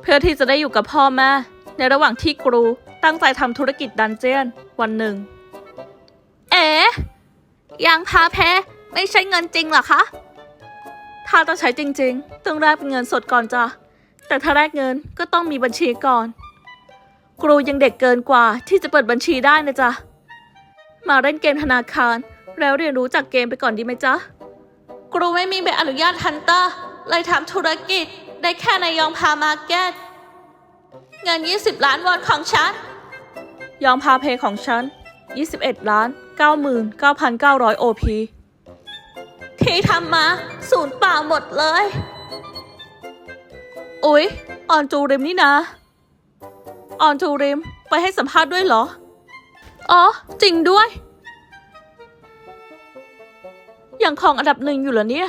เพื่อที่จะได้อยู่กับพ่อแม่ ในระหว่างที่ครูตั้งใจทำธุรกิจดันเจียนวันหนึ่ง เอ๋ยังพาแพ้ไม่ใช่เงินจริงหรอคะ ถ้าต้องใช้จริง ๆ ต้องแลกเป็นเงินสดก่อนจ้ะ แต่ถ้าแลกเงินก็ต้องมีบัญชีก่อน ครูยังเด็กเกินกว่าที่จะเปิดบัญชีได้นะจ๊ะ มาเล่นเกมธนาคาร แล้วเรียนรู้จากเกมไปก่อนดีไหมจ๊ะ ครูไม่มีใบอนุญาตฮันเตอร์เลยทำธุรกิจ ได้แค่ในยองพามาร์เก็ตเงิน 20 ล้านวอนของฉัน ยองพาเพย์ของฉัน 21 ล้าน 99,900 OP ที่ทำมาศูนย์เปล่าหมดเลย อุ๊ย ออนจูริมนี่นะ ออนจูริมไปให้สัมภาษณ์ด้วยเหรอ อ๋อ จริงด้วยยังครองอันดับหนึ่งอยู่เหรอเนี่ย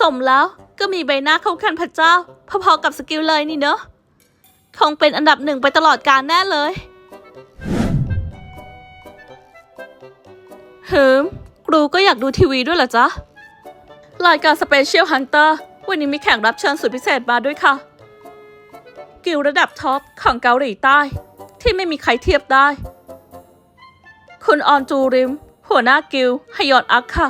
สมแล้ว ก็มีใบหน้าเข้ากันพระเจ้า พอๆกับสกิลเลยนี่เนอะคงเป็นอันดับหนึ่งไปตลอดกาลแน่เลยเฮิมครูก็อยากดูทีวีด้วยเหรอจ๊ะ รายการสเปเชียลฮันเตอร์วันนี้มีแขกรับเชิญสุดพิเศษมาด้วยค่ะ กิลระดับท็อปของเกาหลีใต้ ที่ไม่มีใครเทียบได้ คุณออนจูริม หัวหน้ากิลฮยอนอักค่ะ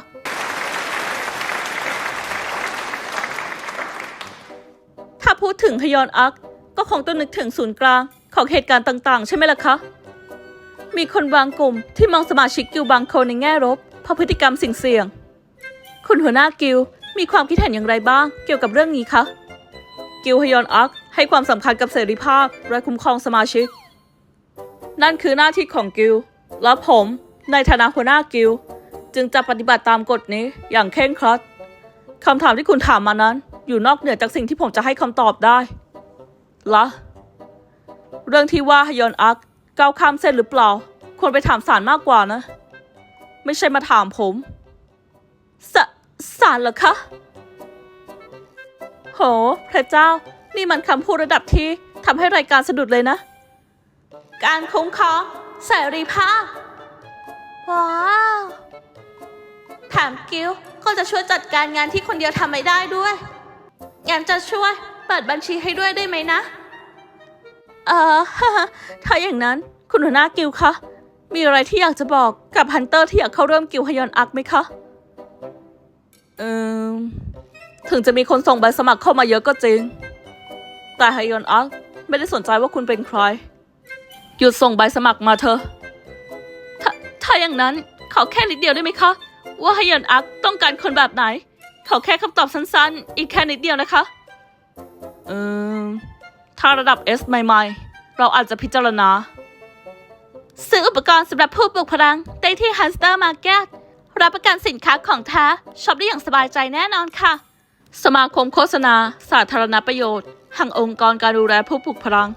พูดถึงฮยอนอัก ก็คงต้องนึกถึงศูนย์กลางของเหตุการณ์ต่าง ๆ ใช่ไหมล่ะคะ มีคนบางกลุ่มที่มองสมาชิกกิลบางคนในแง่ลบเพราะพฤติกรรมสิ่งเสี่ยง คุณหัวหน้ากิลมีความคิดเห็นอย่างไรบ้างเกี่ยวกับเรื่องนี้คะ กิลฮยอนอักให้ความสำคัญกับเสรีภาพและคุ้มครองสมาชิก นั่นคือหน้าที่ของกิลและผมในฐานะหัวหน้ากิลจึงจะปฏิบัติตามกฎนี้อย่างเคร่งครัดคำถามที่คุณถามมานั้น อยู่นอกเหนือจากสิ่งที่ผมจะให้คำตอบได้ละเรื่องที่ว่าฮยอนอักก้าวข้ามเส้นหรือเปล่า ควรไปถามศาลมากกว่านะ ไม่ใช่มาถามผมสศาลเหรอคะ โห พระเจ้า นี่มันคำพูดระดับที่ทำให้รายการสะดุดเลยนะ การคุ้มครองเสรีภาพ ว้าวแถมกิลก็จะช่วยจัดการงานที่คนเดียวทำไม่ได้ด้วย งั้นจะช่วยเปิดบัญชีให้ด้วยได้ไหมนะ เอ่อถ้าอย่างนั้นคุณหัวหน้ากิลคะ มีอะไรที่อยากจะบอกกับฮันเตอร์ที่อยากเข้าร่วมกิลฮยอนอักไหมคะ เอ่อถึงจะมีคนส่งใบสมัครเข้ามาเยอะก็จริง แต่ฮยอนอักไม่ได้สนใจว่าคุณเป็นใคร หยุดส่งใบสมัครมาเถอะถ้าถ้าอย่างนั้นขอแค่นิดเดียวได้ไหมคะ ว่าฮยอนอักต้องการคนแบบไหน ขอแค่คำตอบสั้นๆ อีกแค่นิดเดียวนะคะ เออถ้าระดับ S ใหม่ๆ เราอาจจะพิจารณา ซื้ออุปกรณ์สำหรับผู้ปลุกพลังได้ที่ Hamster Market รับประกันสินค้าของแท้ช็อปได้อย่างสบายใจแน่นอนค่ะ สมาคมโฆษณา สาธารณประโยชน์แห่งองค์กรการดูแลผู้ปลุกพลัง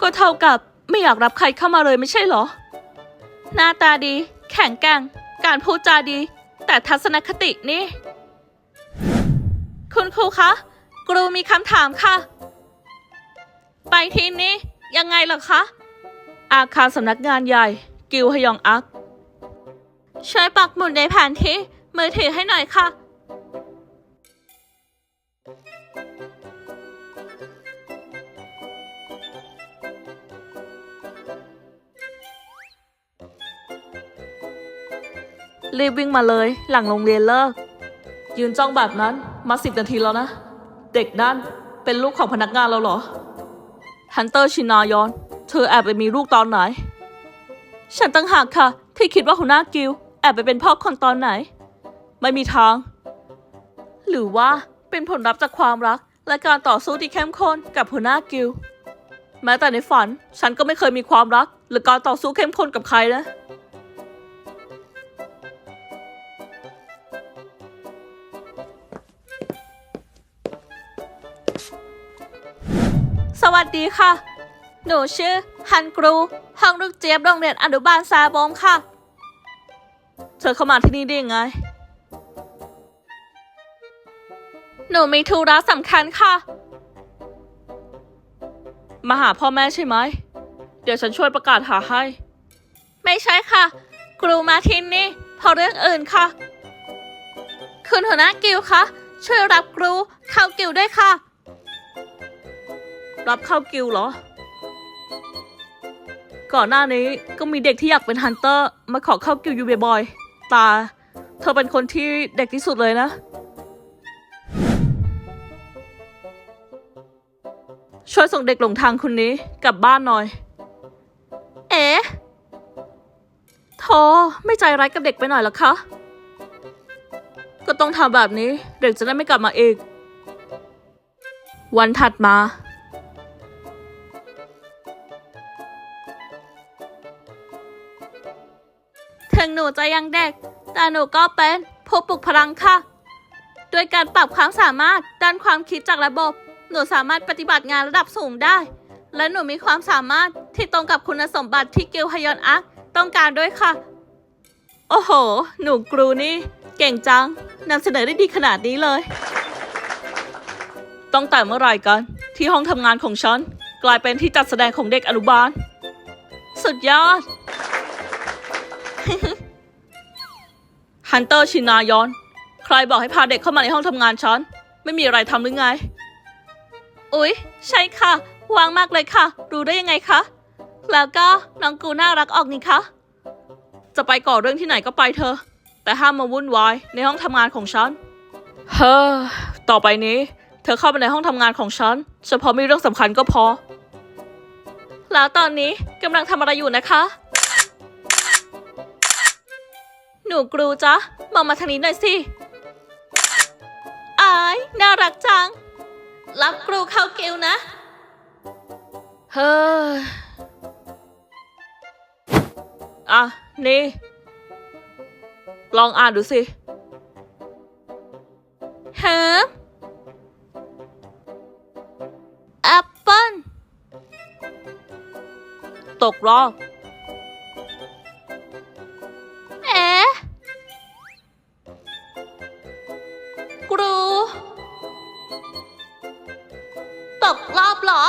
ก็เท่ากับไม่อยากรับใครเข้ามาเลยไม่ใช่เหรอ หน้าตาดี แข็งแกร่ง การพูดจาดี แต่ทัศนคตินี่ คุณครูคะครูมีคำถามค่ะ ไปทีนี้ยังไงล่ะคะ อาคารสำนักงานใหญ่ กิลฮยองอัก ช่วยปักหมุดในแผนที่มือถือให้หน่อยค่ะ รีบวิ่งมาเลย หลังโรงเรียนเลิก ยืนจ้องแบบนั้นมาสิบนาทีแล้วนะ เด็กนั่นเป็นลูกของพนักงานเราเหรอ ฮันเตอร์ชินายอน เธอแอบไปมีลูกตอนไหน ฉันตั้งหากค่ะ ที่คิดว่าหัวหน้ากิลแอบไปเป็นพ่อคนตอนไหน ไม่มีทาง หรือว่าเป็นผลลัพธ์จากความรัก และการต่อสู้ที่เข้มข้นกับหัวหน้ากิลแม้แต่ในฝัน ฉันก็ไม่เคยมีความรัก หรือการต่อสู้เข้มข้นกับใครนะ วัสดีค่ะ หนูชื่อ ฮันกรู ห้องลูกเจี๊ยบโรงเรียนอนุบาลซาบงค่ะ เธอเข้ามาที่นี่ได้ยังไง หนูมีธุระสำคัญค่ะ มาหาพ่อแม่ใช่ไหม เดี๋ยวฉันช่วยประกาศหาให้ ไม่ใช่ค่ะกรูมาที่นี่เพราะเรื่องอื่นค่ะ คุณหัวหน้ากิลคะช่วยรับกรูเข้ากิลด้วยค่ะ รับเข้ากิลเหรอ ก่อนหน้านี้ก็มีเด็กที่อยากเป็นฮันเตอร์ มาขอเข้ากิลอยู่บ่อยๆแตา เธอเป็นคนที่เด็กที่สุดเลยนะ ช่วยส่งเด็กหลงทางคนนี้กลับบ้านหน่อย เอ๊ะโธ่ไม่ใจร้ายกับเด็กไปหน่อยหรอคะ ก็ต้องทำแบบนี้เด็กจะได้ไม่กลับมาอีกวันถัดมา จะยังเด็ก แต่หนูก็เป็นผู้ปลุกพลังค่ะด้วยการปรับความสามารถด้านความคิดจากระบบ หนูสามารถปฏิบัติงานระดับสูงได้ และหนูมีความสามารถที่ตรงกับคุณสมบัติที่กิลฮยอนอักต้องการด้วยค่ะ โอ้โห หนูกรูนี่ เก่งจังนำเสนอได้ดีขนาดนี้เลยต้องแต่เมื่อไหร่กัน ที่ห้องทำงานของฉัน กลายเป็นที่จัดแสดงของเด็กอนุบาล สุดยอด ฮันเตอร์ชินายอน ใครบอกให้พาเด็กเข้ามาในห้องทำงานฉัน ไม่มีอะไรทำหรือไง อุ๊ย ใช่ค่ะ วางมากเลยค่ะ รู้ได้ยังไงคะ แล้วก็น้องกูน่ารักออกนี่คะ จะไปก่อเรื่องที่ไหนก็ไปเถอะแต่ห้ามมาวุ่นวายในห้องทำงานของฉัน เฮ้อ ต่อไปนี้ เธอเข้าไปในห้องทำงานของฉัน เฉพาะมีเรื่องสำคัญก็พอ แล้วตอนนี้กำลังทำอะไรอยู่นะคะ หนูกรูจ๊ะมองมาทางนี้หน่อยสิอายน่ารักจัง รับกรูเข้ากิวนะ เฮ้ออะ นี่ ลองอ่านดูสิฮะแอปเปิ้ลตกรอบ กรู ตกรอบเหรอ